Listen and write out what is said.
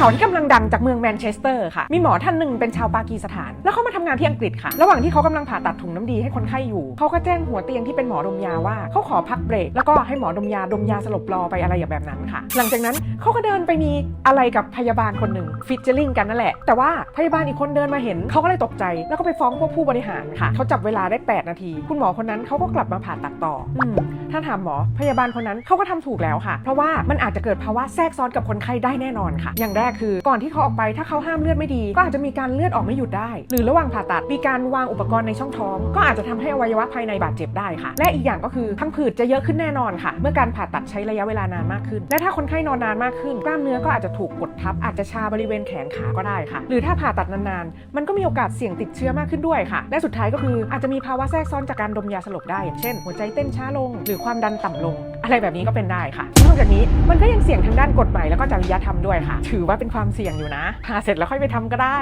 ข่าวที่กำลังดังจากเมืองแมนเชสเตอร์ค่ะ มีหมอท่านหนึ่งเป็นชาวปากีสถาน แล้วเขามาทำงานที่อังกฤษค่ะ ระหว่างที่เขากำลังผ่าตัดถุงน้ำดีให้คนไข้อยู่ เขาก็แจ้งหัวเตียงที่เป็นหมอดมยาว่าเขาขอพักเบรก แล้วก็ให้หมอดมยาดมยาสลบรอไปอะไรอย่างแบบนั้นค่ะ หลังจากนั้นเขาก็เดินไปมีอะไรกับพยาบาลคนหนึ่งฟิชเจอริงกันนั่นแหละ แต่ว่าพยาบาลอีกคนเดินมาเห็นเขาก็เลยตกใจ แล้วก็ไปฟ้องพวกผู้บริหารค่ะ เขาจับเวลาได้ 8 นาที คุณหมอคนนั้นเขาก็กลับมาผ่าตัดต่ออืมถ้าถามหมอพยาบาลคนนั้นเขาก็ทำถูกแล้วค่ะ เพราะว่ามันอาจจะเกิดภาวะแทรกซ้อนกับคนไข้ได้แน่นอนค่ะ อย่างแรกคือ ก่อนที่เขาออกไปถ้าเขาห้ามเลือดไม่ดี ก็อาจจะมีการเลือดออกไม่หยุดได้ หรือระหว่างผ่าตัดมีการวางอุปกรณ์ในช่องท้อง ก็อาจจะทำให้อวัยวะภายในบาดเจ็บได้ค่ะ และอีกอย่างก็คือพังผืดจะเยอะขึ้นแน่นอนค่ะ เมื่อการผ่าตัดใช้ระยะเวลานานมากขึ้น และถ้าคนไข้นอนนานมากขึ้น กล้ามเนื้อก็อาจจะถูกกดทับ อาจจะชาบริเวณแขนขาก็ได้ค่ะ หรือถ้าผ่าตัดนานๆ มันก็มีโอกาสเสี่ยงติดเชื้อมากขึ้นด้วยค่ะ และสุดท้ายก็คืออาจจะมีภาวะแทรกซ้อนจากการดมยาสลบได้อย่างเช่น หัวใจเต้นช้าลง หรือความดันต่ำลง อะไรแบบนี้ก็เป็นได้ค่ะนอกจากนี้มันก็ยังเสี่ยงทางด้านกฎหมายแล้วก็จริยธรรมด้วยค่ะ ถือว่าเป็นความเสี่ยงอยู่นะผ่าเสร็จแล้วค่อยไปทำก็ได้